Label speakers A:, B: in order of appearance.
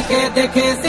A: ভাই মার্কা